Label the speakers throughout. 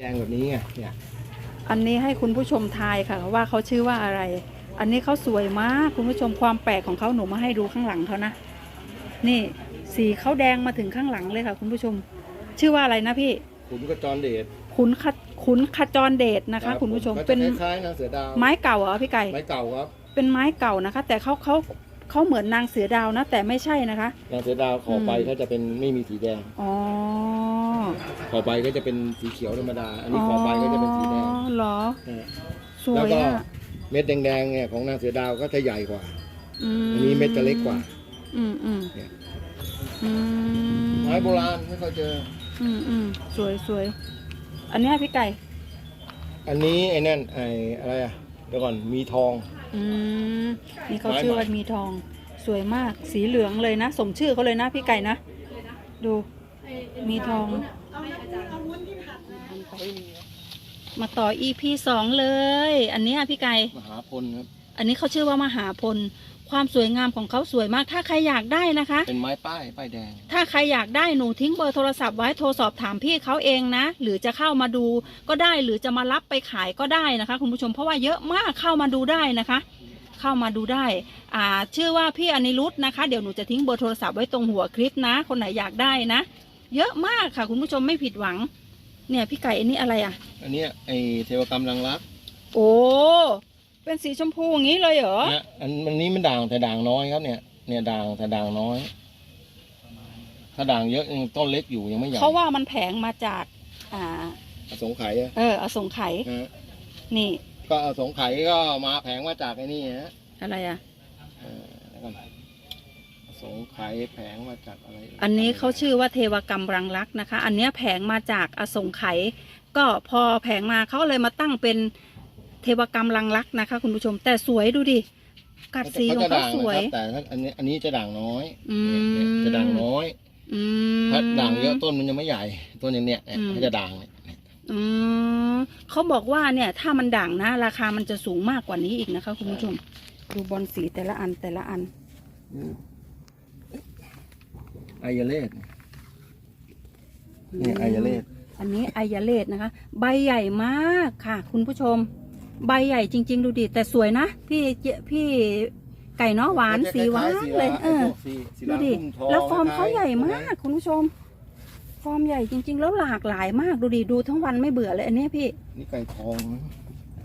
Speaker 1: แดงแบบนี้ไงเนี่ย
Speaker 2: อันนี้ให้คุณผู้ชมทายค่ะ ว่าเขาชื่อว่าอะไร อันนี้เขาสวยมากคุณผู้ชมความแปลกของเขาหนูมาให้ดูข้างหลังเขานะ นี่สีเขาแดงมาถึงข้างหลังเลยค่ะ คุณผู้ชม ชื่อว่าอะไรนะพี่
Speaker 1: ขุนกระจรเดช
Speaker 2: ขุนขะขุนขจรเดชนะคะ
Speaker 1: รับ
Speaker 2: คุณผู้ชม
Speaker 1: ก็จะ
Speaker 2: เป็น
Speaker 1: คล้ายๆนางเสือดาว
Speaker 2: ไม้เก่าเหรอพี่ไก่
Speaker 1: ไม้เก่าครับ
Speaker 2: เป็นไม้เก่านะคะ แต่เขาเขาเขาเหมือนนางเสือดาวนะ แต่ไม่ใช่นะคะ
Speaker 1: นางเสือดาวขอใบ
Speaker 2: อืม
Speaker 1: ก็จะเป็นไม่มีสีแดง
Speaker 2: อ๋อ
Speaker 1: ขอใบก็จะเป็นสีเขียวธรรมดา อันนี้ขอใบก็จะเป็นสีแดง
Speaker 2: อ๋อเหรอ
Speaker 1: นะฮะ
Speaker 2: สว
Speaker 1: แล้ว
Speaker 2: ย
Speaker 1: ก็
Speaker 2: อะ
Speaker 1: เม็ดแดงๆเนี่ยของนางเสือดาวก็จะใหญ่กว่า
Speaker 2: อืม
Speaker 1: อันนี้เม็ดจะเล็กกว่า
Speaker 2: อืมอืม
Speaker 1: เนี่ย
Speaker 2: อืม
Speaker 1: ไม้โบราณไม่ค่อยเจอ
Speaker 2: อืมอืมสวยสวยอันเนี้ยพี่ไก่
Speaker 1: อันนี้ไอ้นั่นไอ้อะไรอะเดี๋ยวก่อนมีทอง
Speaker 2: อืมนี่เขา
Speaker 1: ไม้
Speaker 2: ชื่อ
Speaker 1: ใหม่
Speaker 2: ว่ามีทอง สวยมากสีเหลืองเลยนะ สมชื่อเขาเลยนะพี่ไก่นะดู มีทอง มาต่อ EP สองเลย อันเนี้ยพี่ไก่
Speaker 1: มหาพลครับ
Speaker 2: อันนี้เขาชื่อว่ามหาพล ความสวยงามของเขาสวยมาก ถ้าใครอยากได้นะคะ
Speaker 1: เป็นไม้ป้ายป้ายแดง
Speaker 2: ถ้าใครอยากได้หนูทิ้งเบอร์โทรศัพท์ไว้โทรสอบถามพี่เขาเองนะ หรือจะเข้ามาดูก็ได้ หรือจะมารับไปขายก็ได้นะคะ คุณผู้ชม เพราะว่าเยอะมากเข้ามาดูได้นะคะ เข้ามาดูได้ อ่า ชื่อว่าพี่อนิรุธนะคะ เดี๋ยวหนูจะทิ้งเบอร์โทรศัพท์ไว้ตรงหัวคลิปนะ คนไหนอยากได้นะ เยอะมากค่ะ คุณผู้ชมไม่ผิดหวัง เนี่ยพี่ไก่อันนี้อะไรอะ
Speaker 1: อันเนี้ยไอ้เทวกรรมลังรัก
Speaker 2: โอ้เป็นสีชมพูอย่างนี้เลยเหรอ
Speaker 1: นะอันอันนี้มันด่างแต่ด่างน้อยครับเนี่ย เนี่ยด่างแต่ด่างน้อย ถ้าด่างเยอะยังต้นเล็กอยู่ยังไม่ใหญ่
Speaker 2: เขาว่ามันแผงมาจาก อ่า
Speaker 1: อสงไขยอะ
Speaker 2: เอออสงไขย
Speaker 1: นะฮะ
Speaker 2: นี่
Speaker 1: ก็อสงไขยก็มาแผงมาจากไอ้นี่นะ
Speaker 2: อะไรอะ
Speaker 1: เออแล้วกันอ สงไขยแผงมาจากอะไร
Speaker 2: อันนี้เขาชื่อว่าเทวกรรมรังรักนะคะ อันเนี้ยแผงมาจากอสงไขยก็พอแผงมาเขาเลยมาตั้งเป็นเทวกรรมรังรักนะคะ คุณผู้ชม แต่สวยดูดิกัดสีของ
Speaker 1: จะ
Speaker 2: เขา
Speaker 1: ด่าง
Speaker 2: ส
Speaker 1: นะ
Speaker 2: วย
Speaker 1: ครับแต่ถ้าอันนี้อันนี้จะด่างน้อย
Speaker 2: อื
Speaker 1: เนี่ย
Speaker 2: ม
Speaker 1: เนี่ยจะด่างน้อย
Speaker 2: อืม
Speaker 1: ถ้าด่างเยอะต้นมันยังไม่ใหญ่ต้นอย่างเนี้ยเนี่ย
Speaker 2: อืม
Speaker 1: มันจะด่างเนี่ย
Speaker 2: อืมเขาบอกว่าเนี่ย ถ้ามันด่างนะ ราคามันจะสูงมากกว่านี้อีกนะคะ คุณผู้ชม ดูบอลสีแต่ละอันแต่ละอัน
Speaker 1: ไอยาเลสเนี่ยไอยาเลส
Speaker 2: อันนี้ไอยาเลดนะคะ ใบใหญ่มากค่ะ คุณผู้ชม ใบใหญ่จริง ๆ ดูดิแต่สวยนะ พี่เจพี่ไก่เนาะหวานสีหวานเลยเออดูดิแล้วฟอร์มเขาใหญ่มาก คุณผู้ชม ฟอร์มใหญ่จริง ๆ แล้วหลากหลายมากดูดิดูทั้งวันไม่เบื่อเลยอันเนี้ยพี่
Speaker 1: นี่ไก่ทองนะ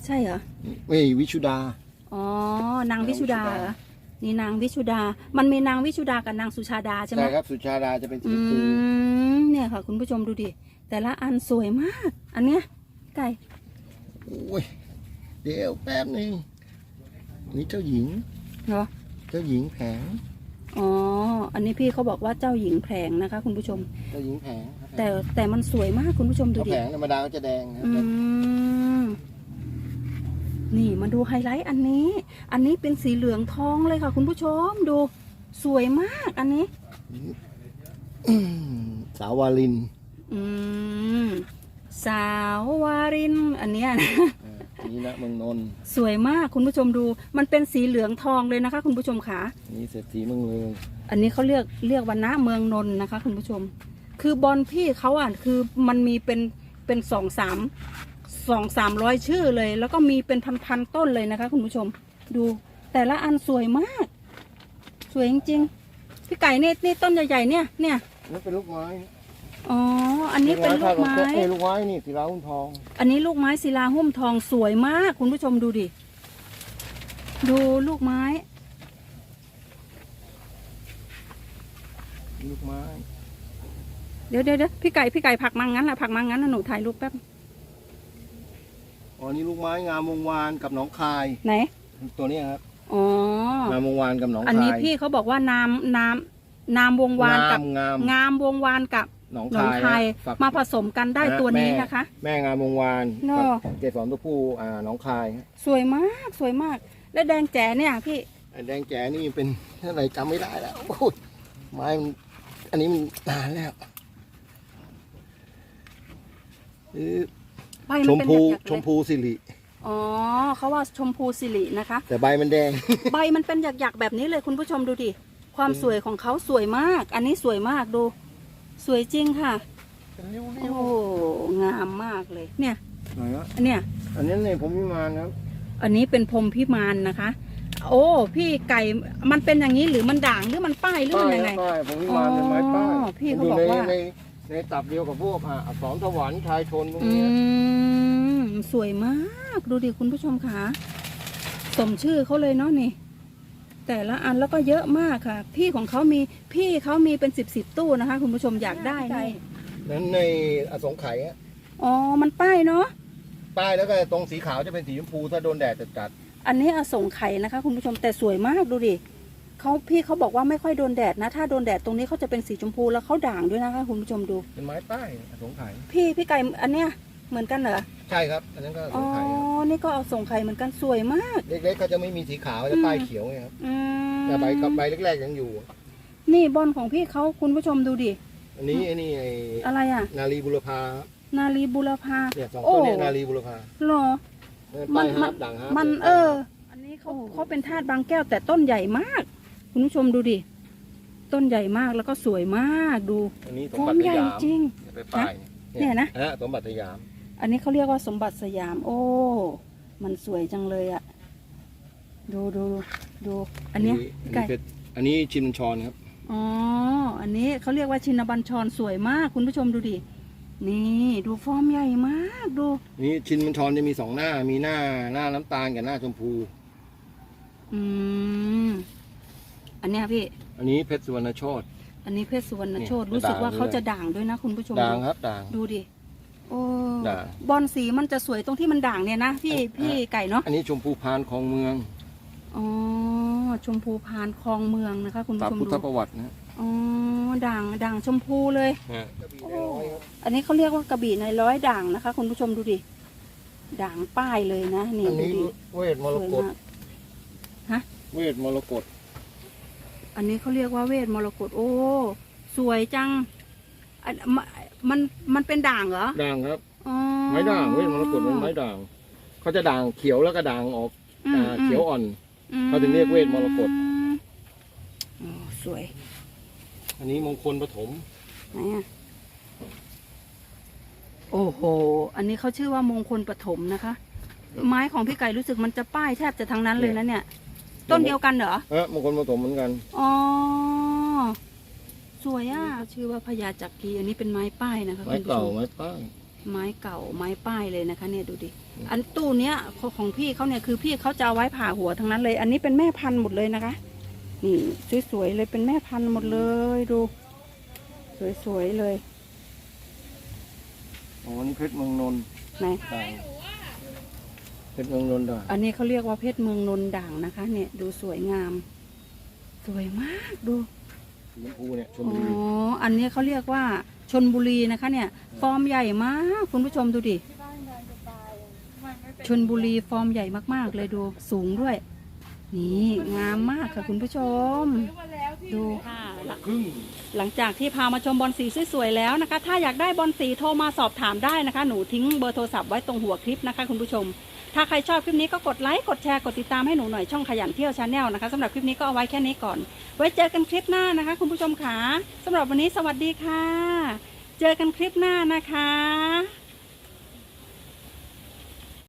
Speaker 2: ใช่เหรอ
Speaker 1: นี่เว้ยวิชุดา
Speaker 2: อ๋อนางวิชุดา
Speaker 1: วิชุดา
Speaker 2: เหรอ นี่นางวิชุดา มันมีนางวิชุดากับนางสุชาดาใช่ไหม
Speaker 1: ใช่ครับสุชาดาจะเป็นสี
Speaker 2: อื
Speaker 1: ชมพู
Speaker 2: มเนี่ยค่ะ คุณผู้ชมดูดิ แต่ละอันสวยมาก อันเนี้ยไก่
Speaker 1: โอ้ยเดี๋ยวแป๊บหนึงนี่เจ้าหญิง
Speaker 2: เหรอ
Speaker 1: เจ้าหญิงแผง
Speaker 2: อ๋อ อันนี้พี่เขาบอกว่าเจ้าหญิงแผลงนะคะ คุณผู้ชม
Speaker 1: เจ้าหญิงแผงครับ
Speaker 2: แต่แต่มันสวยมากคุณผู้ชมดู
Speaker 1: ถ้า
Speaker 2: ดิ
Speaker 1: แผงธรรมดาก็จะแดงนะ
Speaker 2: อื
Speaker 1: ครับ
Speaker 2: ม นี่มาดูไฮไลท์อันนี้ อันนี้เป็นสีเหลืองทองเลยค่ะ คุณผู้ชมดูสวยมากอันนี้
Speaker 1: อืมสาววาลิน
Speaker 2: อืมสาววาริน อันเนี้ยนะ
Speaker 1: อ่านี่นะเมืองนนท์
Speaker 2: สวยมากคุณผู้ชมดู มันเป็นสีเหลืองทองเลยนะคะ คุณผู้ชมค่ะ
Speaker 1: อันนี่เศรษฐีเมืองเลย
Speaker 2: อันนี้เขาเรียกเรียกวันนะเมืองนนท์นะคะ คุณผู้ชม คือบอลพี่เขาอะคือมันมีเป็นเป็นสองสาม สองสามร้อยชื่อเลย แล้วก็มีเป็นพันพันๆต้นเลยนะคะ คุณผู้ชม ดูแต่ละอันสวยมาก สวยจริงๆพี่ไก่นี่นี่ต้นใหญ่ๆเนี่ยเนี่ย
Speaker 1: นั่นเป็นลูกไม้
Speaker 2: อ๋ออันนี้เป็นลูกไม้
Speaker 1: เอ้ยลูกไม้นี่สีราหุ้นทอง
Speaker 2: อันนี้ลูกไม้ศิลาหุ้มทองสวยมาก คุณผู้ชมดูดิดูลูกไม้
Speaker 1: ลูกไม้
Speaker 2: เดี๋ยวเดี๋ยวเดี๋ยวพี่ไก่พี่ไก่ผลักมางั้นแหละผลักมางั้นนะหนูถ่ายรูปแป๊บ
Speaker 1: อ๋อนี่ลูกไม้งามวงวานกับหนองคาย
Speaker 2: ไหน
Speaker 1: ตัวเนี้ยครับ
Speaker 2: อ๋อ
Speaker 1: งามวงวานกับหนองคาย
Speaker 2: อันนี้พี่เขาบอกว่านามนามนามวงวานกับ
Speaker 1: งาม
Speaker 2: งามวงวานกับ
Speaker 1: หนอง
Speaker 2: หนอง
Speaker 1: คาย
Speaker 2: คาย
Speaker 1: ฝัก
Speaker 2: มาผสมกันได้
Speaker 1: นะ
Speaker 2: ตัวนี้
Speaker 1: แม่
Speaker 2: นะคะ
Speaker 1: แม่งามวงวาน
Speaker 2: เนอะ
Speaker 1: กับเกสรตัวผู้อ่าหนองคาย
Speaker 2: สวยมากสวยมาก และแดงแจ๋เนี่ยพี่
Speaker 1: ไอ้แดงแจ๋นี่เป็นอะไรจำไม่ได้แล้วโอ้ยไม้มันอันนี้มันนานแล้วเออ
Speaker 2: ใบ
Speaker 1: ช
Speaker 2: มัน
Speaker 1: ม
Speaker 2: เป็น
Speaker 1: พู
Speaker 2: หยักๆ
Speaker 1: ช
Speaker 2: เล
Speaker 1: ม
Speaker 2: ย
Speaker 1: พูสิริ
Speaker 2: อ๋อเขาว่าชมพูสิรินะคะ
Speaker 1: แต่ใบมันแดง
Speaker 2: ใบมันเป็นหยักๆแบบนี้เลยคุณผู้ชมดูดิ ความสวยของเขาสวยมาก อันนี้สวยมากดู สวยจริงค่ะ
Speaker 1: เป็นริ้ว
Speaker 2: โอ้งามมากเลย เนี่ย
Speaker 1: ๆไหนวะ
Speaker 2: อันเนี้ย
Speaker 1: อันนี้ในผมวิมานครับ
Speaker 2: อันนี้เป็นพรหมพิมานนะคะ โอ้ พี่ไก่ มันเป็นอย่างนี้หรือมันด่างหรือมันป้ายหรือมันยังไง
Speaker 1: ป้ายผมวิมานเป็นไม้ป้าย
Speaker 2: อ๋อพี่เขา
Speaker 1: ยู่
Speaker 2: บอกว่า
Speaker 1: ในใน ในตับเดียวกับพวกอะอักษรสวรรค์ชายชนพวก
Speaker 2: อื
Speaker 1: นี้
Speaker 2: มสวยมากดูดิคุณผู้ชมค่ะสมชื่อเขาเลยเนาะนี่ แต่ละอันแล้วก็เยอะมากค่ะ พี่ของเขามีพี่เขามีเป็นสิบสิบตู้นะคะ คุณผู้ชมอยากได้นี่
Speaker 1: นั้นในอสงไขยอะ
Speaker 2: อ๋อมันป้ายเนาะ
Speaker 1: ป้ายแล้วก็ตรงสีขาวจะเป็นสีชมพูถ้าโดนแดดจัด
Speaker 2: อันนี้อสงไข่นะคะ คุณผู้ชมแต่สวยมากดูดิ เขาพี่เขาบอกว่าไม่ค่อยโดนแดดนะ ถ้าโดนแดดตรงนี้เขาจะเป็นสีชมพูแล้วเขาด่างด้วยนะคะคุณผู้ชมดู
Speaker 1: ๆเป็นไม้ป้ายอสงไขย
Speaker 2: พี่พี่ไก่อันเนี้ยเหมือนกันเหรอ
Speaker 1: ใช่ครับ อันนั้นก็อส
Speaker 2: อ๋อง
Speaker 1: ไขยครับ
Speaker 2: นี่ก็เอาส่งไข่เหมือนกันสวยมาก
Speaker 1: เล็กๆเขาจะไม่มีสีขาวจะป้ายเขียวไงครับ
Speaker 2: อืม
Speaker 1: แต่ใบกับใบแรกๆยังอยู่
Speaker 2: นี่บอลของพี่เขาคุณผู้ชมดูดิ
Speaker 1: อันนี้ไอ้นี่ไอ้
Speaker 2: อะไรอะ
Speaker 1: นาลีบุรพา
Speaker 2: นาลีบุรพา
Speaker 1: เนี่ยสอง
Speaker 2: โอ้
Speaker 1: ต้นเนี่ยนาลีบุรพา
Speaker 2: หรอ
Speaker 1: เนี่ย
Speaker 2: มั
Speaker 1: ป้านย
Speaker 2: มั
Speaker 1: ฮานร์ปด่างฮาร์ป
Speaker 2: มันเออ อันนี้เขาเขาเป็นธาตุบางแก้วแต่ต้นใหญ่มาก คุณผู้ชมดูดิ ต้นใหญ่มากแล้วก็สวยมากดู
Speaker 1: อันนี้ส
Speaker 2: ฟ
Speaker 1: ม
Speaker 2: อ
Speaker 1: บั
Speaker 2: ร์ม
Speaker 1: ติ
Speaker 2: ใหญ่
Speaker 1: สยาม
Speaker 2: จริง
Speaker 1: เนี่ยไปป้าย
Speaker 2: เนี่ยนะ
Speaker 1: ฮะสมบัติสยาม
Speaker 2: อันนี้เขาเรียกว่าสมบัติสยาม โอ้ มันสวยจังเลยอะดูดูดูอันเนี้ย
Speaker 1: อัน
Speaker 2: ไก่
Speaker 1: นี้เพชรอันนี้ชินชอนครับ
Speaker 2: อ๋อ อันนี้เขาเรียกว่าชินบัญชรสวยมาก คุณผู้ชมดูดิ นี่ดูฟอร์มใหญ่มากดู
Speaker 1: นี่ชินมันชอนจะมีสองหน้ามีหน้าหน้าน้ำตาลกับหน้าชมพู
Speaker 2: อืมอั นเนี้ยพี่
Speaker 1: อันนี้เพชรสุวรรณโชต
Speaker 2: อันนี้เพชรสุวรรณโชต
Speaker 1: นี่
Speaker 2: รู้สึกว่า
Speaker 1: ด่าง
Speaker 2: เขา
Speaker 1: ด้วย
Speaker 2: จะด่างด้วยนะคุณผู้ชม
Speaker 1: ด่างครับด่าง
Speaker 2: ดูดิโอ้
Speaker 1: ด่าง
Speaker 2: บอลสีมันจะสวยตรงที่มันด่างเนี่ยนะพี่
Speaker 1: อะ
Speaker 2: พี่ไก่เนาะ
Speaker 1: อันนี้ชมพูพานคลองเมือง
Speaker 2: อ๋อชมพูพานคลองเมืองนะคะ คุณ
Speaker 1: ตา
Speaker 2: ผู้ชม
Speaker 1: พุท
Speaker 2: ดู
Speaker 1: ธประวัตินะ
Speaker 2: อ๋อด่างด่างชมพูเลย
Speaker 1: ฮะ
Speaker 2: โอ้อันนี้เขาเรียกว่ากระบี่ในร้อยด่างนะคะ คุณผู้ชมดูดิ ด่างป้ายเลยนะ นี่
Speaker 1: อัน
Speaker 2: ดู
Speaker 1: นี้
Speaker 2: ดิ
Speaker 1: เวทม
Speaker 2: ส
Speaker 1: ร
Speaker 2: วย
Speaker 1: กต
Speaker 2: มาก
Speaker 1: เวทมรกต
Speaker 2: อันนี้เขาเรียกว่าเวทมรกตโอ้ สวยจังอันมะมันมันเป็นด่างเหรอ
Speaker 1: ด่างครับ
Speaker 2: อ๋อ
Speaker 1: ไม้ด่างเวทมรกตเป็นไม้ด่างเขาจะด่างเขียวแล้วก็ด่างออก
Speaker 2: อืม
Speaker 1: อ่าเขียวอ่อน
Speaker 2: อืม
Speaker 1: เขาถึงเรียกเวทมรกต
Speaker 2: อ๋อสวย
Speaker 1: อันนี้มงคลปฐม
Speaker 2: ไหนอะโอ้โห อันนี้เขาชื่อว่ามงคลปฐมนะคะ ไม้ของพี่ไก่รู้สึกมันจะป้ายแทบจะทั้งนั้นเลยนะเนี่ย ต้นเดียวกันเหรอ
Speaker 1: เออมงคลปฐมเหมือนกัน
Speaker 2: อ๋อ สวยอะชื่อว่าพญาจักรีอันนี้เป็นไม้ป้ายนะคะ
Speaker 1: ไม้
Speaker 2: คุณผู้
Speaker 1: เก่า
Speaker 2: ชม
Speaker 1: ไม้ป้าย
Speaker 2: ไม้เก่าไม้ป้ายเลยนะคะ เนี่ยดูดิ อันตู้เนี้ยของของพี่เขาเนี่ยคือพี่เขาจะเอาไว้ผ่าหัวทั้งนั้นเลย อันนี้เป็นแม่พันธุ์หมดเลยนะคะ นี่สวยๆเลยเป็นแม่พันธุ์หมดเลยดู สวยๆเลย
Speaker 1: โอ้นี่เพชรเมืองนนท์
Speaker 2: ไหน
Speaker 1: ด่างเพ ชรเมืองนนท์ด่าง
Speaker 2: อันนี้เขาเรียกว่าเพชรเมืองนนด่างนะคะ เนี่ย ดูสวยงาม สวยมากดู
Speaker 1: สีชมพูเนี่ยชม
Speaker 2: อ๋อ
Speaker 1: บุรี
Speaker 2: อันนี้เขาเรียกว่าชนบุรีนะคะ เนี่ย ฟอร์มใหญ่มาก คุณผู้ชมดูดิชนบุรีฟอร์มใหญ่มากๆ เลยดูสูงด้วย นี่งามมากค่ะคุณผู้ชมดู ค่ะ
Speaker 1: ครึ่ง
Speaker 2: หลังจากที่พามาชมบอลสีสวยๆแล้วนะคะ ถ้าอยากได้บอลสีโทรมาสอบถามได้นะคะ หนูทิ้งเบอร์โทรศัพท์ไว้ตรงหัวคลิปนะคะ คุณผู้ชม ถ้าใครชอบคลิปนี้ก็กดไลค์ กดแชร์ กดติดตามให้หนูหน่อยช่องขยันเที่ยวชาแนลนะคะสำหรับคลิปนี้ก็เอาไว้แค่นี้ก่อน ไว้เจอกันคลิปหน้านะคะ คุณผู้ชมค่ะสำหรับวันนี้สวัสดีค่ะ เจอกันคลิปหน้านะคะ